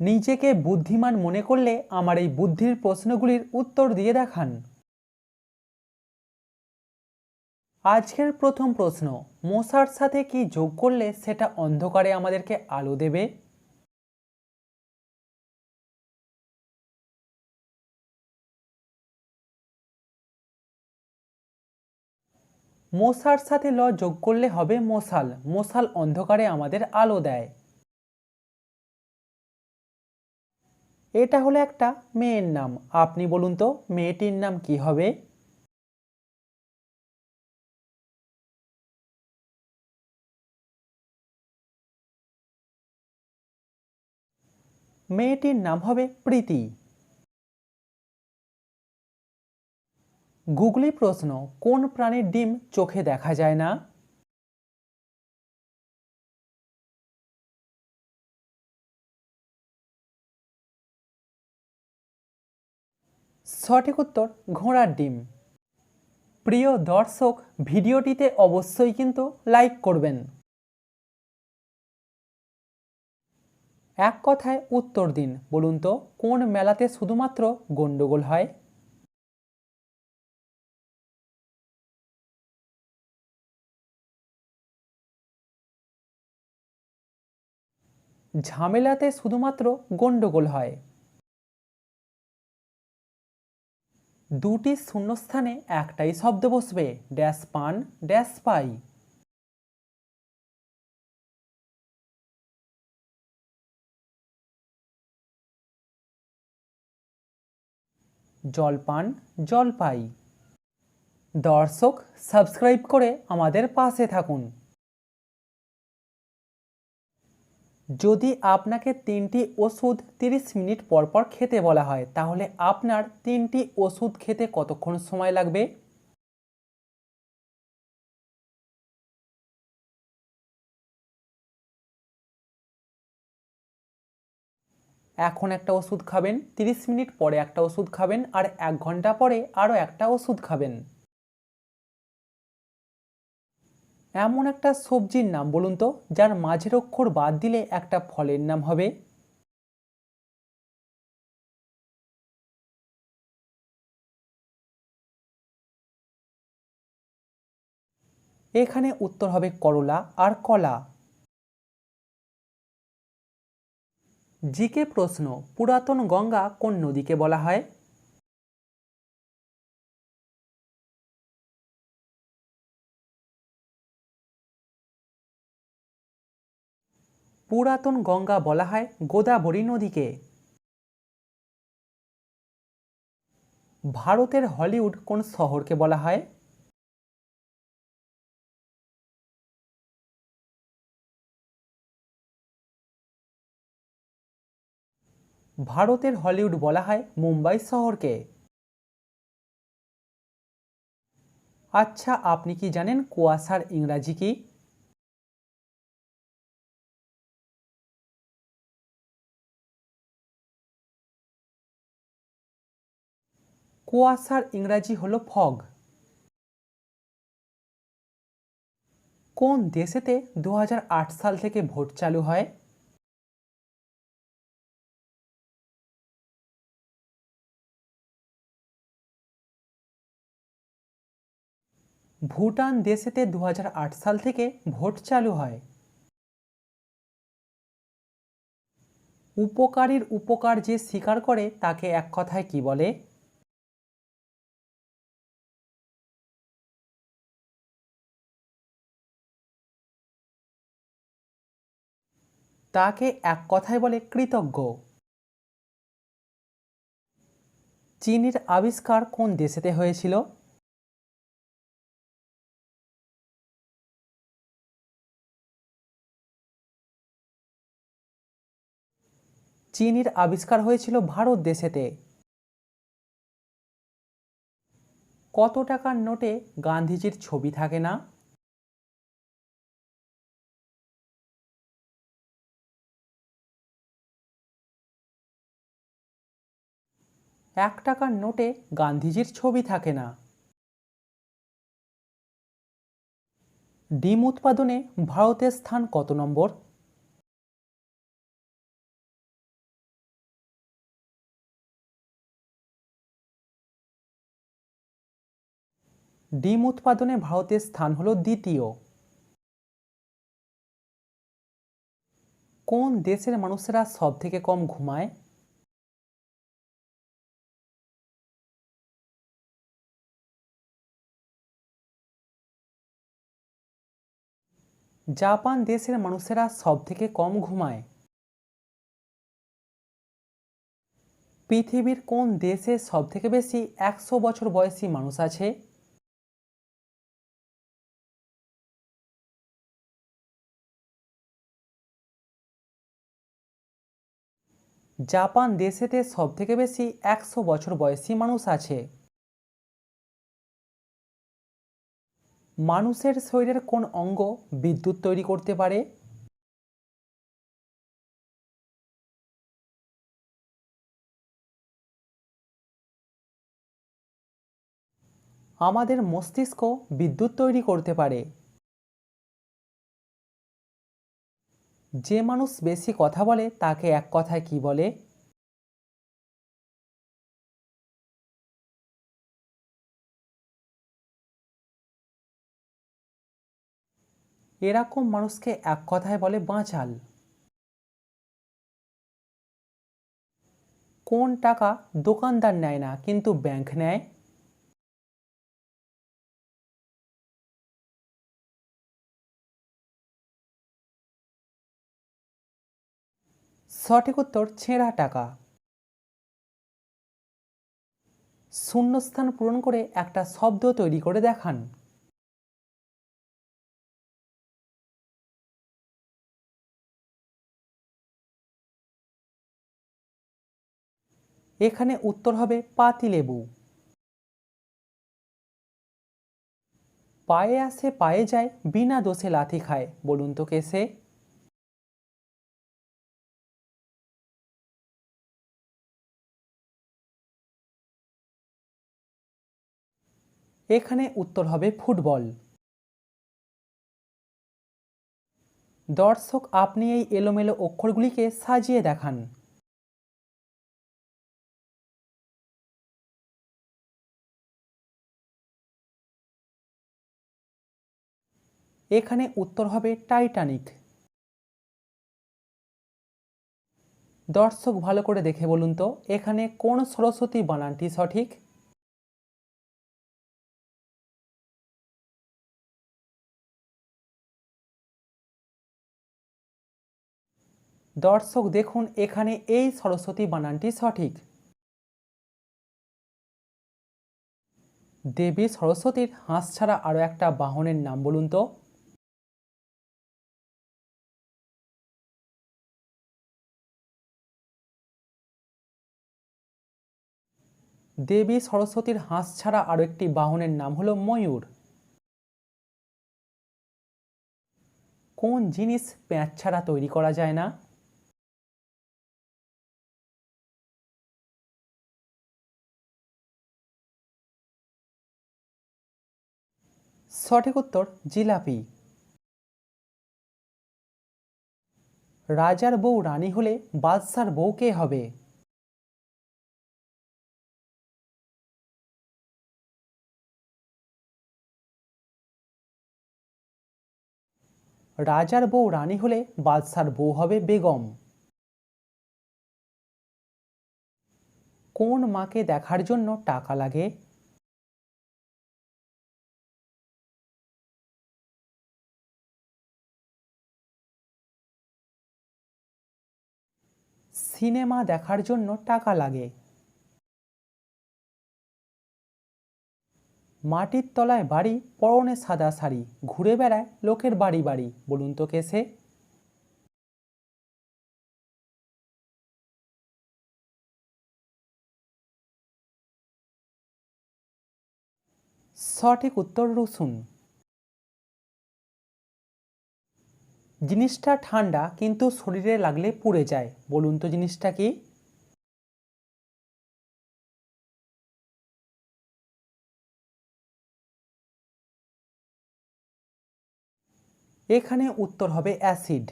নিজেকে বুদ্ধিমান মনে করলে আমার এই বুদ্ধির প্রশ্নগুলির উত্তর দিয়ে দেখান। আজকের প্রথম প্রশ্ন মশার সাথে কি যোগ করলে সেটা অন্ধকারে আমাদেরকে আলো দেবে? মশার সাথে ল যোগ করলে হবে মশাল মশাল অন্ধকারে আমাদের আলো দেয়। এটা হলো একটা মেয়ের নাম। আপনি বলুন তো, মেয়েটির নাম কি হবে? মেয়েটির নাম হবে প্রীতি। গুগলি প্রশ্ন, কোন প্রাণীর ডিম চোখে দেখা যায় না? সঠিক উত্তর, ঘোড়ার ডিম। প্রিয় দর্শক, ভিডিওটিতে অবশ্যই কিন্তু লাইক করবেন। এক কথায় উত্তর দিন, বলুন তো, কোন মেলাতে শুধুমাত্র গন্ডগোল হয়? ঝামেলাতে শুধুমাত্র গন্ডগোল হয়। দুটি শূন্যস্থানে একটাই শব্দ বসবে ড্যাশ পান ড্যাশ পাই। জলপান জলপাই দর্শক সাবস্ক্রাইব করে আমাদের পাশে থাকুন। যদি আপনাকে তিনটি ওষুধ তিরিশ মিনিট পর পর খেতে বলা হয়, তাহলে আপনার তিনটি ওষুধ খেতে কতক্ষণ সময় লাগবে? এখন একটা ওষুধ খাবেন, তিরিশ মিনিট পরে একটা ওষুধ খাবেন, আর এক ঘণ্টা পরে আরও একটা ওষুধ খাবেন। এমন একটা সবজির নাম বলুন তো, যার মাঝের অক্ষর বাদ দিলে একটা ফলের নাম হবে? এখানে উত্তর হবে করলা আর কলা। জিকে প্রশ্ন, পুরাতন গঙ্গা কোন নদীকে বলা হয়? পুরাতন গঙ্গা বলা হয় গোদাবরী নদীকে। ভারতের হলিউড কোন শহরকে বলা হয়? ভারতের হলিউড বলা হয় মুম্বাই শহরকে। আচ্ছা আপনি কি জানেন কুয়াশার ইংরাজি কি? কুয়াশার ইংরাজি হলো ফগ। কোন দেশেতে দু হাজার আট সাল থেকে ভোট চালু হয়? ভুটান দেশেতে দু হাজার আট সাল থেকে ভোট চালু হয়। উপকারীর উপকার যে স্বীকার করে তাকে এক কথায় কি বলে? তাকে এক কথায় বলে কৃতজ্ঞ। চিনির আবিষ্কার কোন দেশেতে হয়েছিল? চিনির আবিষ্কার হয়েছিল ভারত দেশেতে। কত টাকার নোটে গান্ধীজির ছবি থাকে না? এক টাকার নোটে গান্ধীজির ছবি থাকে না। ডিম উৎপাদনে ভারতের স্থান কত নম্বর? ডিম উৎপাদনে ভারতের স্থান হল দ্বিতীয়। কোন দেশের মানুষেরা সবথেকে কম ঘুমায়? জাপান দেশের মানুষেরা সব থেকে কম ঘুমায়। পৃথিবীর কোন দেশে সব থেকে বেশি একশো বছর বয়সী মানুষ আছে? জাপান দেশেতে সব থেকে বেশি একশো বছর বয়সী মানুষ আছে। মানুষের শরীরের কোন অঙ্গ বিদ্যুৎ তৈরি করতে পারে? আমাদের মস্তিষ্ক বিদ্যুৎ তৈরি করতে পারে। যে মানুষ বেশি কথা বলে তাকে এক কথায় কি বলে? এরকম মানুষকে এক কথায় বলে বাঁচাল। কোন টাকা দোকানদার নেয় না, কিন্তু ব্যাংক নেয়? সঠিক উত্তর, ছেঁড়া টাকা। শূন্যস্থান পূরণ করে একটা শব্দ তৈরি করে দেখান। এখানে উত্তর হবে পাতিলেবু পায়ে আসে পায়ে যায়, বিনা দোষে লাথি খায়, বলুন তো কেসে এখানে উত্তর হবে ফুটবল। দর্শক, আপনি এই এলোমেলো অক্ষরগুলিকে সাজিয়ে দেখান। এখানে উত্তর হবে টাইটানিক। দর্শক ভালো করে দেখে বলুন তো, এখানে কোন সরস্বতী বানানটি সঠিক? দর্শক দেখুন, এখানে এই সরস্বতী বানানটি সঠিক। দেবী সরস্বতীর হাঁস ছাড়া আরও একটা বাহনের নাম বলুন তো। দেবী সরস্বতীর হাঁস ছাড়া আরও একটি বাহনের নাম হলো ময়ূর। কোন জিনিস পেঁয়াজ ছাড়া তৈরি করা যায় না? সঠিক উত্তর, জিলাপি। রাজার বউ রানী হলে বাদশার বউ কে হবে? রাজার বউ রানী হলে বাদশার বউ হবে বেগম। কোন মাকে দেখার জন্য টাকা লাগে? সিনেমা দেখার জন্য টাকা লাগে। মাটির তলায় বাড়ি, পরনে সাদা শাড়ি, ঘুরে বেড়ায় লোকের বাড়ি বাড়ি। বলুন তো কেসে সঠিক উত্তর রসুন। জিনিসটা ঠান্ডা, কিন্তু শরীরে লাগলে পুড়ে যায়। বলুন তো জিনিসটা কি? এখানে উত্তর হবে অ্যাসিড।